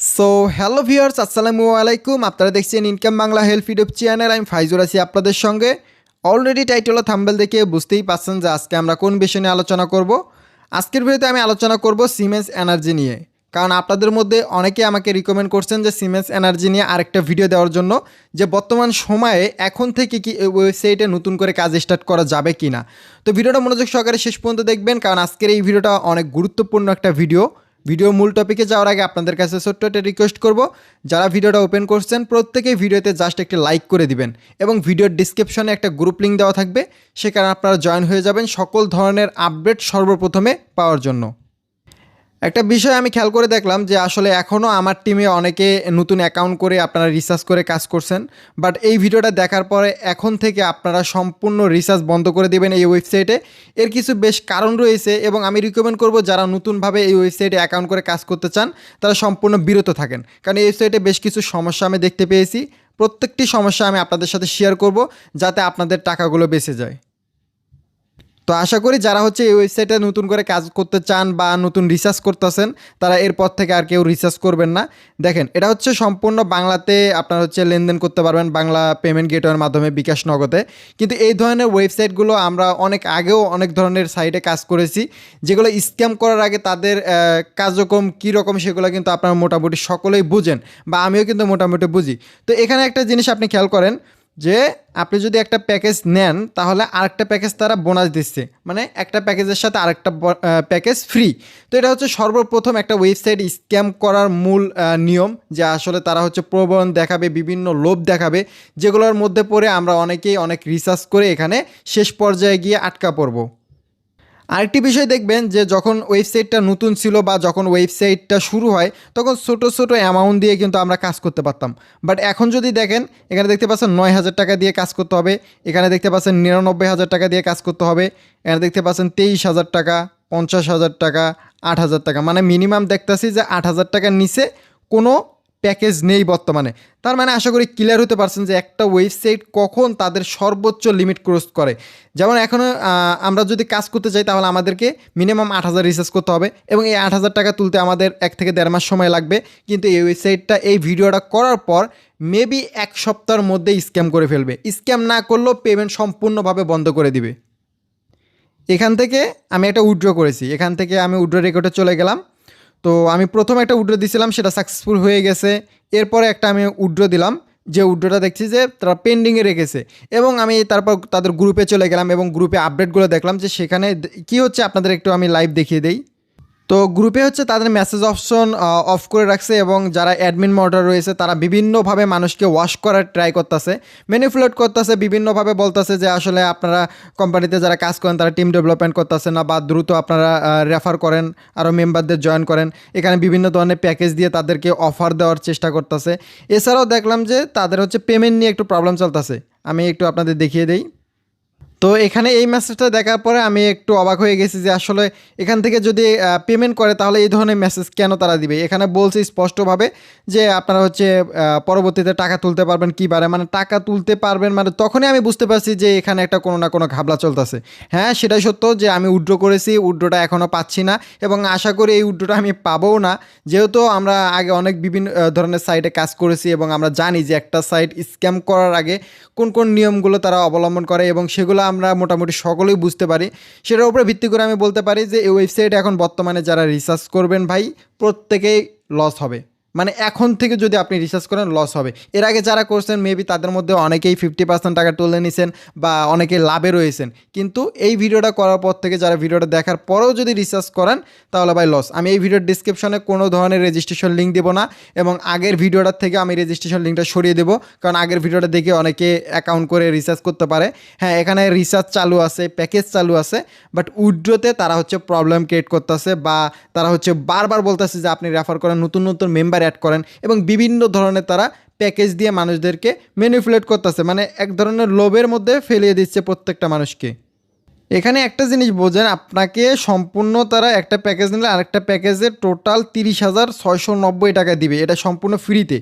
So hello viewers আসসালামু আলাইকুম আপনারা দেখছেন income Bangla help YouTube channel আমি ফাইজুর আছি আপনাদের সঙ্গে। অলরেডি টাইটেল ও থাম্বেল দেখে বুঝতেই পারছেন যে আজকে আমরা কোন বিষয় নিয়ে আলোচনা করব। আজকের ভিডিওতে আমি আলোচনা করব সিমেন্স এনার্জি নিয়ে। কারণ আপনাদের মধ্যে অনেকে আমাকে রিকমেন্ড করছেন যে সিমেন্স এনার্জি নিয়ে আরেকটা ভিডিও দেওয়ার জন্য যে বর্তমান সময়ে এখন থেকে কি এই ওয়েবসাইটে নতুন করে কাজ স্টার্ট করা যাবে কি না তো ভিডিওটা মনোযোগ সহকারে শেষ পর্যন্ত দেখবেন, কারণ আজকের এই ভিডিওটা অনেক গুরুত্বপূর্ণ একটা ভিডিও ভিডিও মূল টপিকে যাওয়ার আগে আপনাদের কাছে ছোট্ট একটা রিকোয়েস্ট করব। যারা ভিডিওটা ওপেন করছেন, প্রত্যেকেই ভিডিওতে জাস্ট একটি লাইক করে দিবেন এবং ভিডিওর ডিসক্রিপশনে একটা গ্রুপ লিঙ্ক দেওয়া থাকবে। সেখানে আপনারা জয়েন হয়ে যাবেন সকল ধরনের আপডেট সর্বপ্রথমে পাওয়ার জন্য। একটা বিষয় আমি খেয়াল করে দেখলাম যে আসলে এখনও আমার টিমে অনেকে নতুন অ্যাকাউন্ট করে আপনারা রিসার্চ করে কাজ করছেন। বাট এই ভিডিওটা দেখার পরে এখন থেকে আপনারা সম্পূর্ণ রিসার্চ বন্ধ করে দেবেন এই ওয়েবসাইটে এর কিছু বেশ কারণ রয়েছে এবং আমি রিকমেন্ড করব যারা নতুনভাবে এই ওয়েবসাইটে অ্যাকাউন্ট করে কাজ করতে চান, তারা সম্পূর্ণ বিরত থাকেন। কারণ এই ওয়েবসাইটে বেশ কিছু সমস্যা আমি দেখতে পেয়েছি। প্রত্যেকটি সমস্যা আমি আপনাদের সাথে শেয়ার করব যাতে আপনাদের টাকাগুলো বেঁচে যায়। তো আশা করি যারা হচ্ছে এই ওয়েবসাইটে নতুন করে কাজ করতে চান বা নতুন রিসার্চ করতেছেন, তারা এরপর থেকে আর কেউ রিসার্চ করবেন না। দেখেন, এটা হচ্ছে সম্পূর্ণ বাংলাতে আপনার হচ্ছে লেনদেন করতে পারবেন বাংলা পেমেন্ট গেটওয়ের মাধ্যমে বিকাশ নগদে। কিন্তু এই ধরনের ওয়েবসাইটগুলো আমরা অনেক আগেও অনেক ধরনের সাইটে কাজ করেছি, যেগুলো স্ক্যাম করার আগে তাদের কার্যক্রম কীরকম সেগুলো কিন্তু আপনারা মোটামুটি সকলেই বুঝেন বা আমিও কিন্তু মোটামুটি বুঝি। তো এখানে একটা জিনিস আপনি খেয়াল করেন যে আপনি যদি একটা প্যাকেজ নেন, তাহলে আরেকটা প্যাকেজ তারা বোনাস দিচ্ছে। মানে একটা প্যাকেজের সাথে আরেকটা প্যাকেজ ফ্রি তো এটা হচ্ছে সর্বপ্রথম একটা ওয়েবসাইট স্ক্যাম করার মূল নিয়ম, যে আসলে তারা হচ্ছে প্রবণ দেখাবে, বিভিন্ন লোভ দেখাবে, যেগুলোর মধ্যে পড়ে আমরা অনেকেই অনেক রিসার্চ করে এখানে শেষ পর্যায়ে গিয়ে আটকা পড়ব। আরেকটি বিষয় দেখবেন যে যখন ওয়েবসাইটটা নতুন ছিল বা যখন ওয়েবসাইটটা শুরু হয়, তখন ছোটো ছোটো অ্যামাউন্ট দিয়ে কিন্তু আমরা কাজ করতে পারতাম। বাট এখন যদি দেখেন, এখানে দেখতে পাচ্ছেন নয় হাজার টাকা দিয়ে কাজ করতে হবে, এখানে দেখতে পাচ্ছেন নিরানব্বই হাজার টাকা দিয়ে কাজ করতে হবে, এখানে দেখতে পাচ্ছেন তেইশ হাজার টাকা, পঞ্চাশ হাজার টাকা, আট হাজার টাকা। মানে মিনিমাম দেখতেছি যে আট হাজার টাকার নিচে কোনো প্যাকেজ নেই বর্তমানে। তার মানে আশা করি ক্লিয়ার হতে পারছেন যে একটা ওয়েবসাইট কখন তাদের সর্বোচ্চ লিমিট ক্রস করে। যেমন এখনও আমরা যদি কাজ করতে চাই তাহলে আমাদেরকে মিনিমাম আট হাজার রিচার্জ করতে হবে এবং এই আট হাজার টাকা তুলতে আমাদের এক থেকে দেড় মাস সময় লাগবে। কিন্তু এই ওয়েবসাইটটা এই ভিডিওটা করার পর মেবি এক সপ্তাহের মধ্যে স্ক্যাম করে ফেলবে। স্ক্যাম না করলেও পেমেন্ট সম্পূর্ণভাবে বন্ধ করে দিবে। এখান থেকে আমি একটা উইড্র করেছি। এখান থেকে আমি উইড্রো রেকর্ডে চলে গেলাম। তো আমি প্রথম একটা উড্রো দিছিলাম, সেটা সাকসেসফুল হয়ে গেছে। এরপরে একটা আমি উড্রো দিলাম, যে উড্রোটা দেখছি যে তারা পেন্ডিংয়ে রেখেছে। এবং আমি তারপর তাদের গ্রুপে চলে গেলাম এবং গ্রুপে আপডেটগুলো দেখলাম যে সেখানে কি হচ্ছে, আপনাদের একটু আমি লাইভ দেখিয়ে দেই। তো গ্রুপে হচ্ছে তাদের মেসেজ অপশন অফ করে রাখছে এবং যারা অ্যাডমিন মডার রয়েছে, তারা বিভিন্নভাবে মানুষকে ওয়াশ করার ট্রাই করতেছে ম্যানিপুলেট করতেছে, বিভিন্নভাবে বলতেছে যে আসলে আপনারা কোম্পানিতে যারা কাজ করেন, তারা টিম ডেভেলপমেন্ট করতেছে না বা দ্রুত আপনারা রেফার করেন, আরও মেম্বারদের জয়েন করেন। এখানে বিভিন্ন ধরনের প্যাকেজ দিয়ে তাদেরকে অফার দেওয়ার চেষ্টা করতেছে। এছাড়াও দেখলাম যে তাদের হচ্ছে পেমেন্ট নিয়ে একটু প্রবলেম চলতেছে। আমি একটু আপনাদের দেখিয়ে দেই। তো এখানে এই মেসেজটা দেখার পরে আমি একটু অবাক হয়ে গেছি যে আসলে এখান থেকে যদি পেমেন্ট করে তাহলে এই ধরনের মেসেজ কেন তারা দিবে? এখানে বলছে স্পষ্টভাবে যে আপনারা হচ্ছে পরবর্তীতে টাকা তুলতে পারবেন কীবারে মানে টাকা তুলতে পারবেন মানে তখনই আমি বুঝতে পারছি যে এখানে একটা কোনো না কোনো ঘাবলা চলতেছে। হ্যাঁ সেটাই সত্য যে আমি উড্রো করেছি, উড্রোটা এখনও পাচ্ছি না এবং আশা করি এই উড্রোটা আমি পাবও না। যেহেতু আমরা আগে অনেক বিভিন্ন ধরনের সাইটে কাজ করেছি এবং আমরা জানি যে একটা সাইট স্ক্যাম করার আগে কোন কোন নিয়মগুলো তারা অবলম্বন করে এবং সেগুলো আমরা মোটামুটি সকলেই বুঝতে পারি। সেটার উপরে ভিত্তি করে আমি বলতে পারি যে এই ওয়েবসাইট এখন বর্তমানে যারা রিসার্চ করবেন ভাই, প্রত্যেকেই লস হবে। মানে এখন থেকে যদি আপনি রিসার্চ করেন লস হবে। এর আগে যারা করছেন মেবি তাদের মধ্যে অনেকেই ফিফটি পার্সেন্ট টাকা তুলে নিছেন বা অনেকে লাভে রয়েছেন। কিন্তু এই ভিডিওটা করার পর থেকে যারা ভিডিওটা দেখার পরেও যদি রিসার্চ করেন, তাহলে ভাই লস আমি এই ভিডিওর ডিসক্রিপশনে কোনো ধরনের রেজিস্ট্রেশন লিঙ্ক দেবো না এবং আগের ভিডিওটার থেকে আমি রেজিস্ট্রেশন লিঙ্কটা সরিয়ে দেবো, কারণ আগের ভিডিওটা দেখে অনেকে অ্যাকাউন্ট করে রিসার্চ করতে পারে। হ্যাঁ এখানে রিসার্চ চালু আছে প্যাকেজ চালু আছে বাট উইড্রোতে তারা হচ্ছে প্রবলেম ক্রিয়েট করতেছে বা তারা হচ্ছে বারবার বলতেছে যে আপনি রেফার করেন নতুন নতুন মেম্বার অ্যাড করেন এবং বিভিন্ন ধরনের তারা প্যাকেজ দিয়ে মানুষদেরকে ম্যানিপুলেট করতেছে। মানে এক ধরনের লোভের মধ্যে ফেলিয়ে দিচ্ছে প্রত্যেকটা মানুষকে। এখানে একটা জিনিস বোঝেন, আপনাকে সম্পূর্ণ তারা একটা প্যাকেজ নিলে আরেকটা প্যাকেজের টোটাল তিরিশ হাজার ছয়শো নব্বই টাকা দিবে। এটা সম্পূর্ণ ফ্রিতে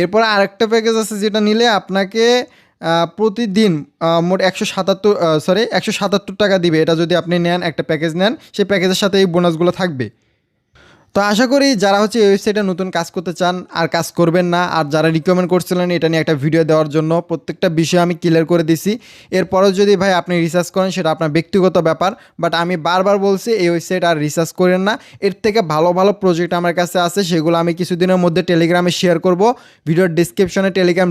এরপর আরেকটা প্যাকেজ আছে যেটা নিলে আপনাকে প্রতিদিন মোট একশো সাতাত্তর সরি একশো সাতাত্তর টাকা দিবে। এটা যদি আপনি নেন, একটা প্যাকেজ নেন, সেই প্যাকেজের সাথে এই বোনাসগুলো থাকবে। তো আশা করি যারা হচ্ছে এই ওয়েবসাইটে নতুন কাজ করতে চান আর কাজ করবেন না, আর যারা রিকমেন্ড করছিলেন এটা নিয়ে একটা ভিডিও দেওয়ার জন্য, প্রত্যেকটা বিষয় আমি ক্লিয়ার করে দিছি। এরপরও যদি ভাই আপনি রিসার্চ করেন, সেটা আপনার ব্যক্তিগত ব্যাপার বাট আমি বারবার বলছি এই ওয়েবসাইট আর রিসার্চ করেন না। এর থেকে ভালো ভালো প্রজেক্ট আমার কাছে আছে, সেগুলো আমি কিছুদিনের মধ্যে টেলিগ্রামে শেয়ার করব। ভিডিওর ডিসক্রিপশনে টেলিগ্রাম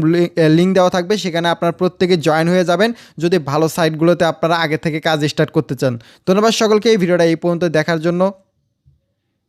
লিঙ্ক দেওয়া থাকবে, সেখানে আপনার প্রত্যেকে জয়েন হয়ে যাবেন। যদি ভালো সাইটগুলোতে আপনারা আগে থেকে কাজ স্টার্ট করতে চান। ধন্যবাদ সকলকে, এই ভিডিওটা এই পর্যন্ত দেখার জন্য।